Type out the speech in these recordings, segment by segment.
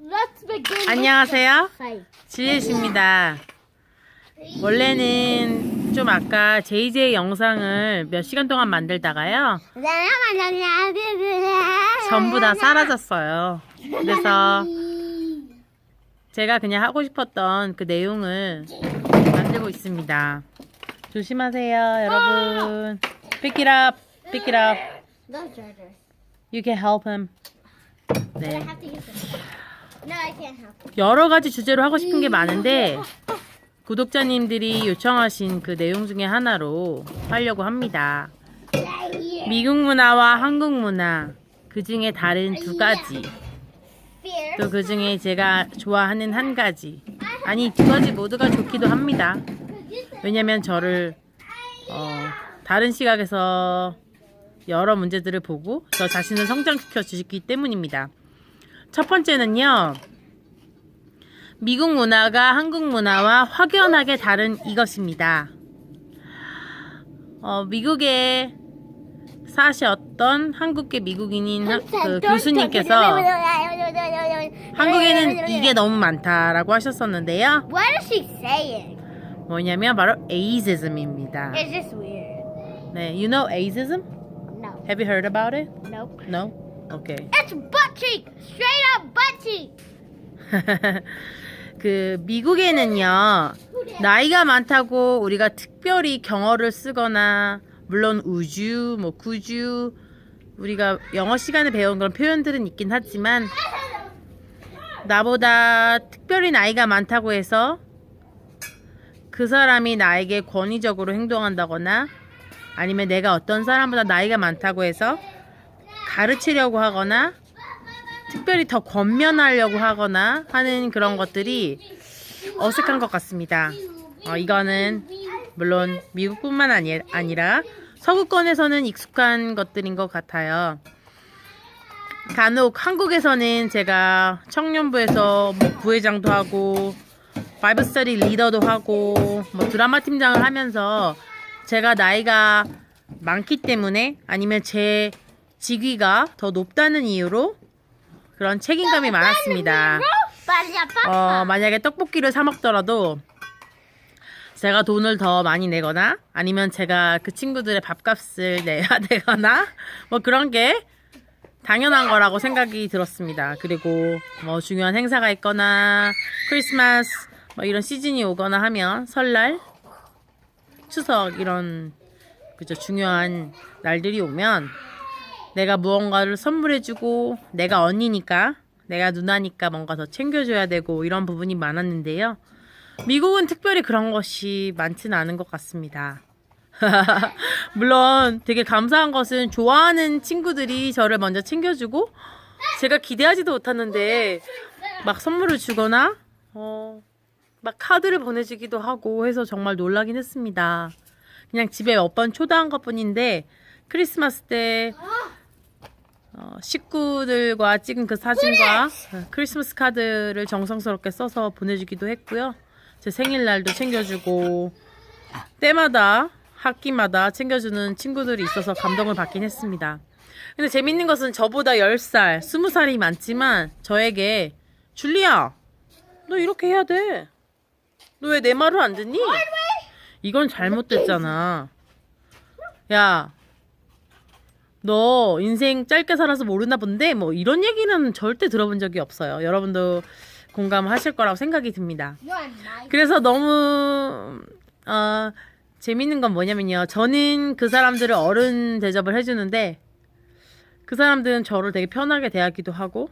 Let's begin. 안녕하세요. Fight. 지혜씨입니다. 원래는 좀 아까 JJ 영상을 몇 시간 동안 만들다가요. 전부 다 사라졌어요. 그래서 제가 그냥 하고 싶었던 그 내용을 만들고 있습니다. 조심하세요, 여러분. Pick it up. Pick it up. You can help him. I 네. have to use it. No, I can't help. 여러 가지 주제로 하고 싶은 게 많은데 구독자님들이 요청하신 그 내용 중에 하나로 하려고 합니다. 미국 문화와 한국 문화 그 중에 다른 두 가지 Fear. 또 그 중에 제가 좋아하는 한 가지 아니 두 가지 모두가 좋기도 합니다. 왜냐면 저를 어, 다른 시각에서 여러 문제들을 보고 저 자신을 성장시켜 주시기 때문입니다. 첫 번째는요. 미국 문화가 한국 문화와 확연하게 다른 이것입니다. 어, 미국에 사셨던 한국계 미국인인 하- 그 교수님께서 한국에는 이게 너무 많다라고 하셨었는데요. What is she saying? 뭐냐면 바로 에이즈즘입니다. It's just weird. 네, you know ageism? No. Have you heard about it? Nope. No? Okay. It's butt cheek. Straight up butt cheek. 그 미국에는요 나이가 많다고 우리가 특별히 경어를 쓰거나 물론 우주 뭐 구주 우리가 영어 시간에 배운 그런 표현들은 있긴 하지만 나보다 특별히 나이가 많다고 해서 그 사람이 나에게 권위적으로 행동한다거나 아니면 내가 어떤 사람보다 나이가 많다고 해서 가르치려고 하거나 특별히 더 권면하려고 하거나 하는 그런 것들이 어색한 것 같습니다. 어, 이거는 물론 미국뿐만 아니, 아니라 서구권에서는 익숙한 것들인 것 같아요. 간혹 한국에서는 제가 청년부에서 뭐 부회장도 하고 바이블 스터디 리더도 하고 뭐 드라마 팀장을 하면서 제가 나이가 많기 때문에 아니면 제 직위가 더 높다는 이유로 그런 책임감이 많았습니다. 어, 만약에 떡볶이를 사 먹더라도 제가 돈을 더 많이 내거나 아니면 제가 그 친구들의 밥값을 내야 되거나 뭐 그런 게 당연한 거라고 생각이 들었습니다. 그리고 뭐 중요한 행사가 있거나 크리스마스 뭐 이런 시즌이 오거나 하면 설날 추석 이런 그죠 중요한 날들이 오면 내가 무언가를 선물해주고 내가 언니니까 내가 누나니까 뭔가 더 챙겨줘야 되고 이런 부분이 많았는데요. 미국은 특별히 그런 것이 많지는 않은 것 같습니다. 물론 되게 감사한 것은 좋아하는 친구들이 저를 먼저 챙겨주고 제가 기대하지도 못했는데 막 선물을 주거나 어, 막 카드를 보내주기도 하고 해서 정말 놀라긴 했습니다. 그냥 집에 몇 번 초대한 것 뿐인데 크리스마스 때 어, 식구들과 찍은 그 사진과 어, 크리스마스 카드를 정성스럽게 써서 보내주기도 했고요. 제 생일날도 챙겨주고 때마다 학기마다 챙겨주는 친구들이 있어서 감동을 받긴 했습니다. 근데 재밌는 것은 저보다 10살, 20살이 많지만 저에게 줄리야, 너 이렇게 해야 돼. 너 왜 내 말을 안 듣니? 이건 잘못됐잖아. 야, 너 인생 짧게 살아서 모르나 본데 뭐 이런 얘기는 절대 들어본 적이 없어요. 여러분도 공감하실 거라고 생각이 듭니다. 그래서 너무 어, 재밌는 건 뭐냐면요. 저는 그 사람들을 어른 대접을 해주는데 그 사람들은 저를 되게 편하게 대하기도 하고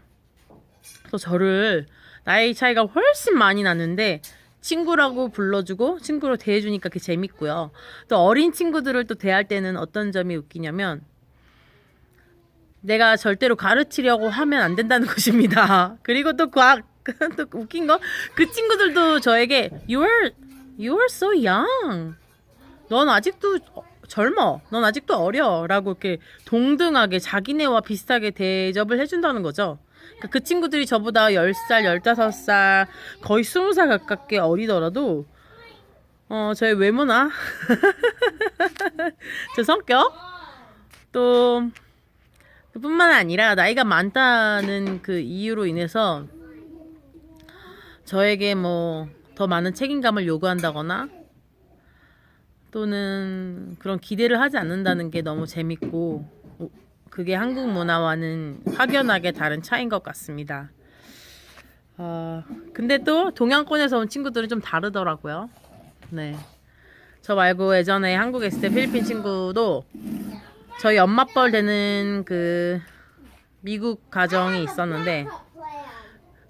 또 저를 나이 차이가 훨씬 많이 나는데 친구라고 불러주고 친구로 대해주니까 그게 재밌고요. 또 어린 친구들을 또 대할 때는 어떤 점이 웃기냐면 내가 절대로 가르치려고 하면 안 된다는 것입니다. 그리고 또 그, 아- 또 웃긴 거, 그 친구들도 저에게, you are, you are so young. 넌 아직도 어- 젊어. 넌 아직도 어려. 라고 이렇게 동등하게 자기네와 비슷하게 대접을 해 준다는 거죠. 그러니까 그 친구들이 저보다 10살, 15살, 거의 20살 가깝게 어리더라도, 어, 저의 외모나, 제 성격, 또, 뿐만 아니라 나이가 많다는 그 이유로 인해서 저에게 뭐 더 많은 책임감을 요구한다거나 또는 그런 기대를 하지 않는다는 게 너무 재밌고 오- 그게 한국 문화와는 확연하게 다른 차이인 것 같습니다. 어, 근데 또 동양권에서 온 친구들은 좀 다르더라고요. 네. 저 말고 예전에 한국에 있을 때 필리핀 친구도 저희 엄마뻘 되는 그 미국 가정이 있었는데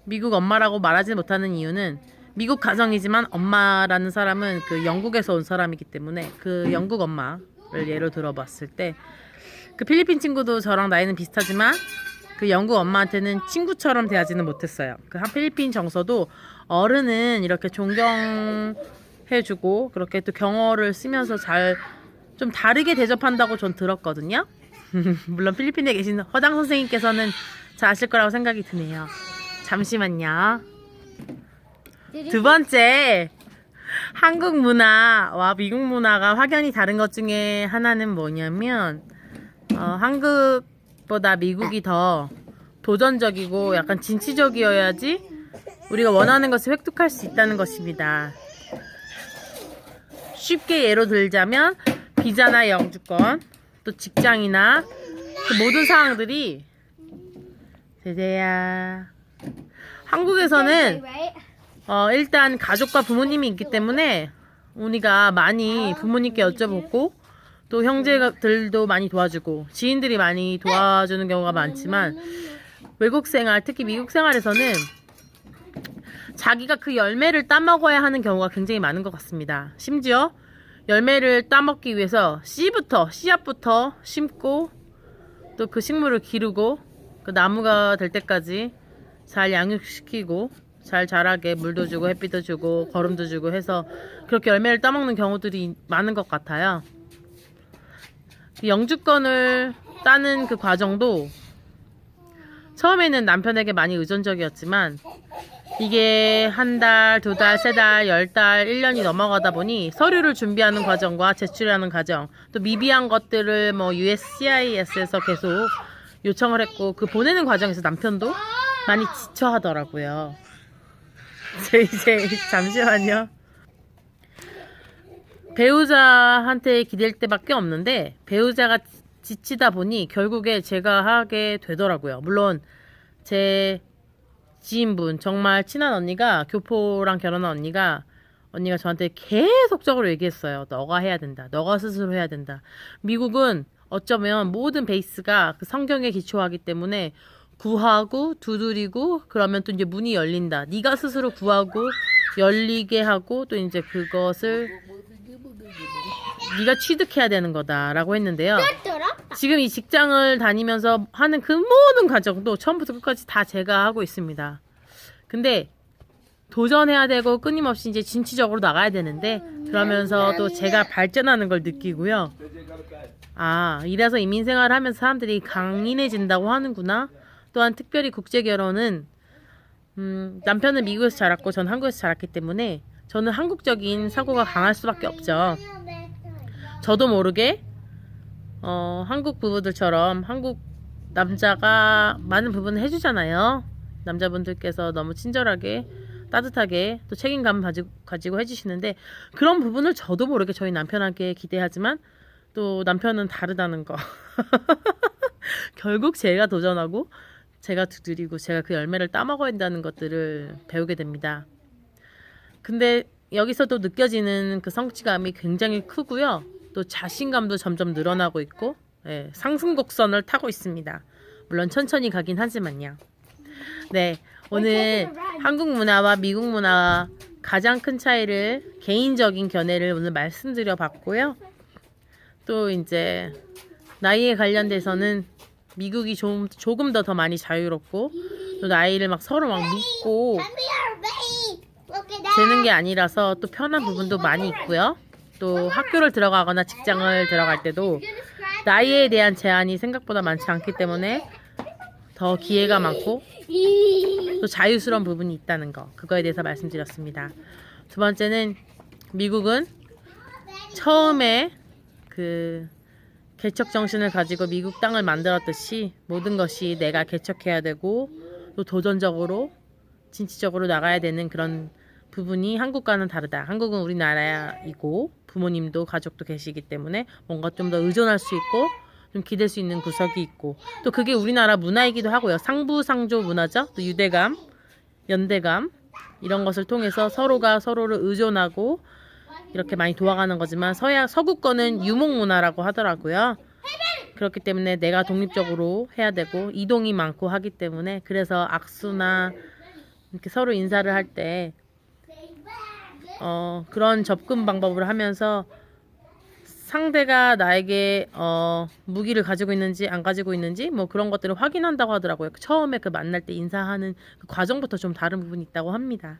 미국 엄마라고 말하지 못하는 이유는 미국 가정이지만 엄마라는 사람은 그 영국에서 온 사람이기 때문에 그 영국 엄마를 예로 들어봤을 때 그 필리핀 친구도 저랑 나이는 비슷하지만 그 영국 엄마한테는 친구처럼 대하지는 못했어요. 그 한 필리핀 정서도 어른은 이렇게 존경해주고 그렇게 또 경어를 쓰면서 잘 좀 다르게 대접한다고 전 들었거든요. 물론 필리핀에 계신 허당 선생님께서는 잘 아실 거라고 생각이 드네요. 잠시만요. 두 번째, 한국 문화와 미국 문화가 확연히 다른 것 중에 하나는 뭐냐면, 어, 한국보다 미국이 더 도전적이고 약간 진취적이어야지 우리가 원하는 것을 획득할 수 있다는 것입니다. 쉽게 예로 들자면, 비자나 영주권, 또 직장이나 그 모든 사항들이 제재야. 한국에서는 어, 일단 가족과 부모님이 있기 때문에 우리가 많이 부모님께 여쭤보고 또 형제들도 많이 도와주고 지인들이 많이 도와주는 경우가 많지만 외국 생활, 특히 미국 생활에서는 자기가 그 열매를 따먹어야 하는 경우가 굉장히 많은 것 같습니다. 심지어 열매를 따먹기 위해서 씨부터, 씨앗부터 심고 또 그 식물을 기르고 그 나무가 될 때까지 잘 양육시키고 잘 자라게 물도 주고 햇빛도 주고 거름도 주고 해서 그렇게 열매를 따먹는 경우들이 많은 것 같아요. 영주권을 따는 그 과정도 처음에는 남편에게 많이 의존적이었지만 이게 한 달, 두 달, 세 달, 열 달, 일 년이 넘어가다 보니 서류를 준비하는 과정과 제출하는 과정, 또 미비한 것들을 뭐 USCIS에서 계속 요청을 했고 그 보내는 과정에서 남편도 많이 지쳐 하더라고요. 저 이제 잠시만요. 배우자한테 기댈 때밖에 없는데 배우자가 지- 지치다 보니 결국에 제가 하게 되더라고요. 물론 제 지인분 정말 친한 언니가 교포랑 결혼한 언니가 언니가 저한테 계속적으로 얘기했어요. 너가 해야 된다. 너가 스스로 해야 된다. 미국은 어쩌면 모든 베이스가 그 성경에 기초하기 때문에 구하고 두드리고 그러면 또 이제 문이 열린다. 네가 스스로 구하고 열리게 하고 또 이제 그것을 네가 취득해야 되는 거다라고 했는데요. 지금 이 직장을 다니면서 하는 그 모든 과정도 처음부터 끝까지 다 제가 하고 있습니다. 근데 도전해야 되고 끊임없이 이제 진취적으로 나가야 되는데 그러면서 또 제가 발전하는 걸 느끼고요. 아, 이래서 이민 생활을 하면서 사람들이 강인해진다고 하는구나. 또한 특별히 국제 결혼은 음, 남편은 미국에서 자랐고 전 한국에서 자랐기 때문에 저는 한국적인 사고가 강할 수밖에 없죠. 저도 모르게 어, 한국 부부들처럼 한국 남자가 많은 부분을 해주잖아요. 남자분들께서 너무 친절하게 따뜻하게 또 책임감을 가지고, 가지고 해주시는데 그런 부분을 저도 모르게 저희 남편에게 기대하지만 또 남편은 다르다는 거. 결국 제가 도전하고 제가 두드리고 제가 그 열매를 따먹어야 한다는 것들을 배우게 됩니다. 근데 여기서 또 느껴지는 그 성취감이 굉장히 크고요. 또 자신감도 점점 늘어나고 있고 예, 상승 곡선을 타고 있습니다. 물론 천천히 가긴 하지만요. 네, 오늘 한국 문화와 미국 문화 가장 큰 차이를 개인적인 견해를 오늘 말씀드려 봤고요. 또 이제 나이에 관련돼서는 미국이 좀 조금 더 더 많이 자유롭고 또 나이를 막 서로 막 묻고 재는 게 아니라서 또 편한 부분도 많이 있고요. 또 학교를 들어가거나 직장을 들어갈 때도 나이에 대한 제한이 생각보다 많지 않기 때문에 더 기회가 많고 또 자유스러운 부분이 있다는 거 그거에 대해서 말씀드렸습니다. 두 번째는 미국은 처음에 그 개척 정신을 가지고 미국 땅을 만들었듯이 모든 것이 내가 개척해야 되고 또 도전적으로 진취적으로 나가야 되는 그런 부분이 한국과는 다르다. 한국은 우리나라이고 부모님도 가족도 계시기 때문에 뭔가 좀 더 의존할 수 있고 좀 기댈 수 있는 구석이 있고 또 그게 우리나라 문화이기도 하고요. 상부상조 문화죠. 또 유대감, 연대감 이런 것을 통해서 서로가 서로를 의존하고 이렇게 많이 도와가는 거지만 서야 서구권은 유목 문화라고 하더라고요. 그렇기 때문에 내가 독립적으로 해야 되고 이동이 많고 하기 때문에 그래서 악수나 이렇게 서로 인사를 할때 어, 그런 접근 방법을 하면서 상대가 나에게 어, 무기를 가지고 있는지 안 가지고 있는지 뭐 그런 것들을 확인한다고 하더라고요. 처음에 그 만날 때 인사하는 그 과정부터 좀 다른 부분이 있다고 합니다.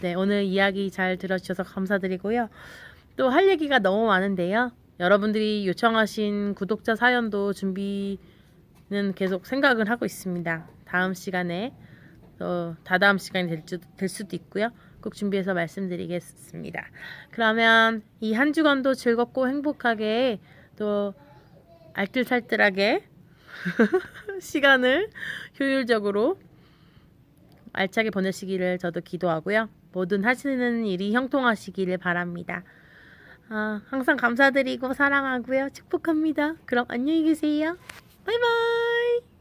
네, 오늘 이야기 잘 들어주셔서 감사드리고요. 또 할 얘기가 너무 많은데요. 여러분들이 요청하신 구독자 사연도 준비는 계속 생각을 하고 있습니다. 다음 시간에 또 다다음 시간이 될, 수, 될 수도 있고요. 꼭 준비해서 말씀드리겠습니다. 그러면 이 한 주간도 즐겁고 행복하게 또 알뜰살뜰하게 시간을 효율적으로 알차게 보내시기를 저도 기도하고요. 모든 하시는 일이 형통하시기를 바랍니다. 아, 항상 감사드리고 사랑하고요. 축복합니다. 그럼 안녕히 계세요. 바이바이.